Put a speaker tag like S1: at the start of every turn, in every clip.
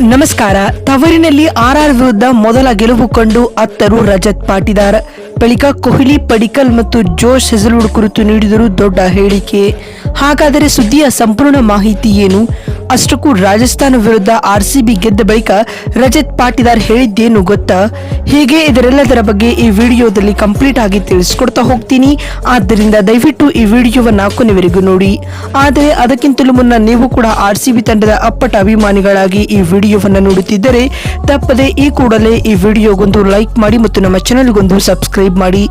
S1: ನಮಸ್ಕಾರ. ತವರಿನಲ್ಲಿ ಆರ್ಆರ್ ವಿರುದ್ಧ ಮೊದಲ ಗೆಲುವು ಕಂಡು ಅತ್ತರು ರಜತ್ ಪಾಟಿದಾರ್. ಬಳಿಕ ಕೊಹ್ಲಿ, ಪಡಿಕಲ್ ಮತ್ತು ಜೋಶ್ ಹೆಸಲ್ವುಡ್ ಕುರಿತು ನೀಡಿದರು ದೊಡ್ಡ ಹೇಳಿಕೆ. ಹಾಗಾದರೆ ಸುದ್ದಿಯ ಸಂಪೂರ್ಣ ಮಾಹಿತಿ ಏನು? ಅಷ್ಟಕ್ಕೂ ರಾಜಸ್ಥಾನ ವಿರುದ್ಧ ಆರ್ಸಿಬಿ ಗೆದ್ದ ಬಳಿಕ ರಜತ್ ಪಾಟಿದಾರ್ ಹೇಳಿದ್ದೇನು ಗೊತ್ತಾ? ಹೀಗೆ ಇದರೆಲ್ಲದರ ಬಗ್ಗೆ ಈ ವಿಡಿಯೋದಲ್ಲಿ ಕಂಪ್ಲೀಟ್ ಆಗಿ ತಿಳಿಸ್ಕೊಡ್ತಾ ಹೋಗ್ತೀನಿ. ಆದ್ದರಿಂದ ದಯವಿಟ್ಟು ಈ ವಿಡಿಯೋವನ್ನು ಕೊನೆವರೆಗೂ ನೋಡಿ. ಆದರೆ ಅದಕ್ಕಿಂತಲೂ ಮುನ್ನ ನೀವು ಕೂಡ ಆರ್ಸಿಬಿ ತಂಡದ ಅಪ್ಪಟ ಅಭಿಮಾನಿಗಳಾಗಿ ಈ ವಿಡಿಯೋವನ್ನು ನೋಡುತ್ತಿದ್ದರೆ ತಪ್ಪದೆ ಈ ಕೂಡಲೇ ಈ ವಿಡಿಯೋಗೊಂದು ಲೈಕ್ ಮಾಡಿ ಮತ್ತು ನಮ್ಮ ಚಾನೆಲ್ಗೊಂದು ಸಬ್ಸ್ಕ್ರೈಬ್ ಮಾಡಿ.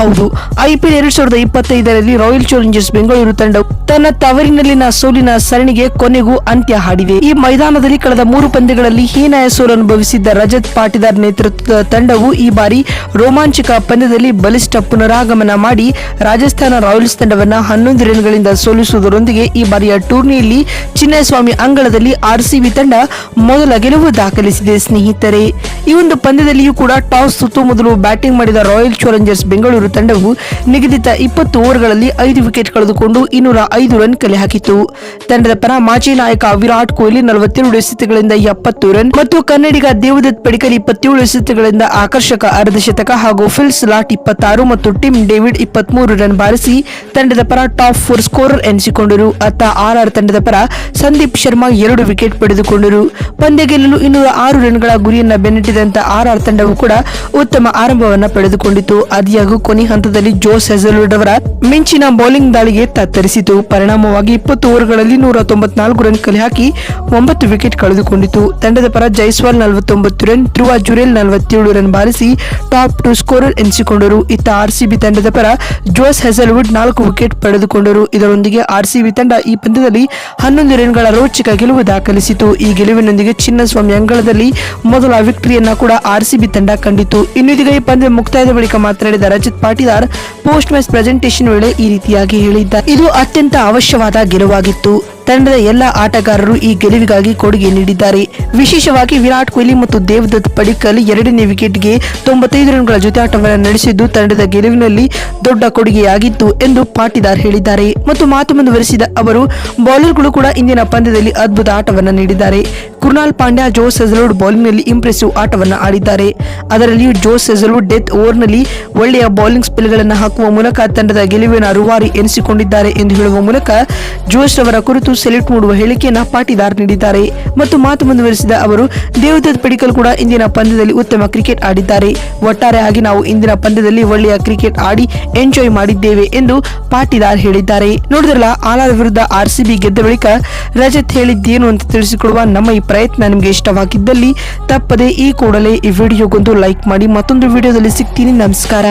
S1: ಹೌದು, ಐಪಿಎಲ್ ಎರಡ್ ಸಾವಿರದ ಇಪ್ಪತ್ತೈದರಲ್ಲಿ ರಾಯಲ್ ಚಾಲೆಂಜರ್ಸ್ ಬೆಂಗಳೂರು ತಂಡವು ತನ್ನ ತವರಿನಲ್ಲಿನ ಸೋಲಿನ ಸರಣಿಗೆ ಕೊನೆಗೂ ಅಂತ್ಯ ಹಾಡಿದೆ. ಈ ಮೈದಾನದಲ್ಲಿ ಕಳೆದ ಮೂರು ಪಂದ್ಯಗಳಲ್ಲಿ ಹೀನಾಯ ಸೋಲು ಅನುಭವಿಸಿದ್ದ ರಜತ್ ಪಾಟಿದಾರ್ ನೇತೃತ್ವದ ತಂಡವು ಈ ಬಾರಿ ರೋಮಾಂಚಕ ಪಂದ್ಯದಲ್ಲಿ ಬಲಿಷ್ಠ ಪುನರಾಗಮನ ಮಾಡಿ ರಾಜಸ್ಥಾನ ರಾಯಲ್ಸ್ ತಂಡವನ್ನು ಹನ್ನೊಂದು ರನ್ಗಳಿಂದ ಸೋಲಿಸುವುದರೊಂದಿಗೆ ಈ ಬಾರಿಯ ಟೂರ್ನಿಯಲ್ಲಿ ಚಿನ್ನಸ್ವಾಮಿ ಅಂಗಳದಲ್ಲಿ ಆರ್ಸಿಬಿ ತಂಡ ಮೊದಲ ಗೆಲುವು ದಾಖಲಿಸಿದೆ. ಸ್ನೇಹಿತರೆ, ಈ ಒಂದು ಪಂದ್ಯದಲ್ಲಿಯೂ ಕೂಡ ಟಾಸ್ ಸುತ್ತು ಮೊದಲು ಬ್ಯಾಟಿಂಗ್ ಮಾಡಿದ ರಾಯಲ್ ಚಾಲೆಂಜರ್ಸ್ ಬೆಂಗಳೂರು ತಂಡವು ನಿಗದಿತ ಇಪ್ಪತ್ತು ಓವರ್ಗಳಲ್ಲಿ ಐದು ವಿಕೆಟ್ ಕಳೆದುಕೊಂಡು ಇನ್ನೂರ ಐದು ರನ್ ಕಲೆ ಹಾಕಿತು ತಂಡದ ಪರ ಮಾಜಿ ನಾಯಕ ವಿರಾಟ್ ಕೊಹ್ಲಿ ನಲವತ್ತೆರಡು ಎಸೆತಗಳಿಂದ ಎಪ್ಪತ್ತು ರನ್ ಮತ್ತು ಕನ್ನಡಿಗ ದೇವದತ್ ಪಡಿಕಲ್ ಇಪ್ಪತ್ತೇಳು ಎಸೆತಗಳಿಂದ ಆಕರ್ಷಕ ಅರ್ಧಶತಕ ಹಾಗೂ ಫಿಲ್ಸ್ ಲಾಟ್ ಇಪ್ಪತ್ತಾರು ಮತ್ತು ಟಿಮ್ ಡೇವಿಡ್ ಇಪ್ಪತ್ಮೂರು ರನ್ ಬಾರಿಸಿ ತಂಡದ ಪರ ಟಾಪ್ ಫೋರ್ ಸ್ಕೋರರ್ ಎನಿಸಿಕೊಂಡರು. ಅತ್ತ ಆರ್ಆರ್ ತಂಡದ ಪರ ಸಂದೀಪ್ ಶರ್ಮಾ ಎರಡು ವಿಕೆಟ್ ಪಡೆದುಕೊಂಡರು. ಪಂದ್ಯ ಗೆಲ್ಲಲು ಇನ್ನೂರ ಆರು ರನ್ಗಳ ಗುರಿಯನ್ನ ಬೆನ್ನಟ್ಟಿದಂತ ಆರ್ ತಂಡವು ಕೂಡ ಉತ್ತಮ ಆರಂಭವನ್ನ ಪಡೆದುಕೊಂಡಿತು. ಆದಿಯಾಗೂ ಕೊನೆ ಹಂತದಲ್ಲಿ ಜೋಸ್ ಹೆಸಲ್ವುಡ್ ಅವರ ಮಿಂಚಿನ ಬೌಲಿಂಗ್ ದಾಳಿಗೆ ತತ್ತರಿಸಿತು. ಪರಿಣಾಮವಾಗಿ ಇಪ್ಪತ್ತು ಓವರ್ಗಳಲ್ಲಿ ನೂರ ತೊಂಬತ್ನಾಲ್ಕು ರನ್ ಕಲೆ ಹಾಕಿ ಒಂಬತ್ತು ವಿಕೆಟ್ ಕಳೆದುಕೊಂಡಿತು. ತಂಡದ ಪರ ಜೈಸ್ವಾಲ್ ನಲವತ್ತೊಂಬತ್ತು ರನ್, ಧ್ರುವ ಜುರೇಲ್ ನಲವತ್ತೇಳು ರನ್ ಬಾರಿಸಿ ಟಾಪ್ ಟು ಸ್ಕೋರರ್ ಎನಿಸಿಕೊಂಡರು. ಇತ್ತ ಆರ್ಸಿಬಿ ತಂಡದ ಪರ ಜೋಸ್ ಹೆಸಲ್ವುಡ್ ನಾಲ್ಕು ವಿಕೆಟ್ ಪಡೆದುಕೊಂಡರು. ಇದರೊಂದಿಗೆ ಆರ್ಸಿಬಿ ತಂಡ ಈ ಪಂದ್ಯದಲ್ಲಿ ಹನ್ನೊಂದು ರನ್ಗಳ ರೋಚಕ ಗೆಲುವು ದಾಖಲಿಸಿತು. ಈ ಗೆಲುವಿನೊಂದಿಗೆ ಚಿನ್ನಸ್ವಾಮಿ ಅಂಗಳದಲ್ಲಿ ಮೊದಲ ವಿಕ್ಟರಿಯನ್ನ ಕೂಡ ಆರ್ಸಿಬಿ ತಂಡ ಕಂಡಿತು ಇನ್ನು ಈ ಪಂದ್ಯ ಮುಕ್ತಾಯದ ಬಳಿಕ ಮಾತನಾಡಿದ Rajat Patidar, post match presentation ವೇಳೆ ಈ ರೀತಿಯಾಗಿ ಹೇಳಿದ್ದಾರೆ. ಇದು ಅತ್ಯಂತ ಅವಶ್ಯವಾದ ಗೆಲುವಾಗಿತ್ತು. ತಂಡದ ಎಲ್ಲ ಆಟಗಾರರು ಈ ಗೆಲುವಿಗಾಗಿ ಕೊಡುಗೆ ನೀಡಿದ್ದಾರೆ. ವಿಶೇಷವಾಗಿ ವಿರಾಟ್ ಕೊಹ್ಲಿ ಮತ್ತು ದೇವದತ್ ಪಡಿಕಲ್ ಎರಡನೇ ವಿಕೆಟ್ಗೆ ತೊಂಬತ್ತೈದು ರನ್ಗಳ ಜೊತೆ ಆಟವನ್ನು ನಡೆಸಿದ್ದು, ತಂಡದ ಗೆಲುವಿನಲ್ಲಿ ದೊಡ್ಡ ಕೊಡುಗೆಯಾಗಿತ್ತು ಎಂದು ಪಾಟಿದಾರ್ ಹೇಳಿದ್ದಾರೆ. ಮತ್ತು ಮಾತು ಮುಂದುವರೆಸಿದ ಅವರು, ಬೌಲರ್ಗಳು ಕೂಡ ಇಂದಿನ ಪಂದ್ಯದಲ್ಲಿ ಅದ್ಭುತ ಆಟವನ್ನು ನೀಡಿದ್ದಾರೆ. ಕೃಣಾಲ್ ಪಾಂಡ್ಯ, ಜೋಸ್ ಸೆಜಲೋಡ್ ಬೌಲಿಂಗ್ನಲ್ಲಿ ಇಂಪ್ರೆಸಿವ್ ಆಟವನ್ನು ಆಡಿದ್ದಾರೆ. ಅದರಲ್ಲಿಯೂ ಜೋಸ್ ಸೆಜಲೋಡ್ ಡೆತ್ ಓವರ್ನಲ್ಲಿ ಒಳ್ಳೆಯ ಬೌಲಿಂಗ್ ಸ್ಪೆಲ್ಗಳನ್ನು ಹಾಕುವ ಮೂಲಕ ತಂಡದ ಗೆಲುವಿನ ರೂವಾರಿ ಎನಿಸಿಕೊಂಡಿದ್ದಾರೆ ಎಂದು ಹೇಳುವ ಮೂಲಕ ಜೋಶ್ ಅವರ ಕುರಿತು ಸೆಲ್ಯೂಟ್ ಮೂಡುವ ಹೇಳಿಕೆಯನ್ನ ಪಾಟಿದಾರ್ ನೀಡಿದ್ದಾರೆ ಮತ್ತು ಮಾತು ಮುಂದುವರಿಸಿದ ಅವರು, ದೇವದತ್ ಪಡಿಕಲ್ ಕೂಡ ಇಂದಿನ ಪಂದ್ಯದಲ್ಲಿ ಉತ್ತಮ ಕ್ರಿಕೆಟ್ ಆಡಿದ್ದಾರೆ. ಒಟ್ಟಾರೆಯಾಗಿ ನಾವು ಇಂದಿನ ಪಂದ್ಯದಲ್ಲಿ ಒಳ್ಳೆಯ ಕ್ರಿಕೆಟ್ ಆಡಿ ಎಂಜಾಯ್ ಮಾಡಿದ್ದೇವೆ ಎಂದು ಪಾಟಿದಾರ್ ಹೇಳಿದ್ದಾರೆ. ನೋಡಿದ್ರಲ್ಲ, ಆಲಾರ್ ವಿರುದ್ಧ ಆರ್ಸಿಬಿ ಗೆದ್ದ ಬಳಿಕ ರಜತ್ ಹೇಳಿದ್ದೇನು ಅಂತ ತಿಳಿಸಿಕೊಡುವ ನಮ್ಮ ಈ ಪ್ರಯತ್ನ ನಿಮಗೆ ಇಷ್ಟವಾಗಿದ್ದಲ್ಲಿ ತಪ್ಪದೆ ಈ ಕೂಡಲೇ ಈ ವಿಡಿಯೋಗೊಂದು ಲೈಕ್ ಮಾಡಿ ಮತ್ತೊಂದು ವಿಡಿಯೋದಲ್ಲಿ ಸಿಗ್ತೀನಿ. ನಮಸ್ಕಾರ.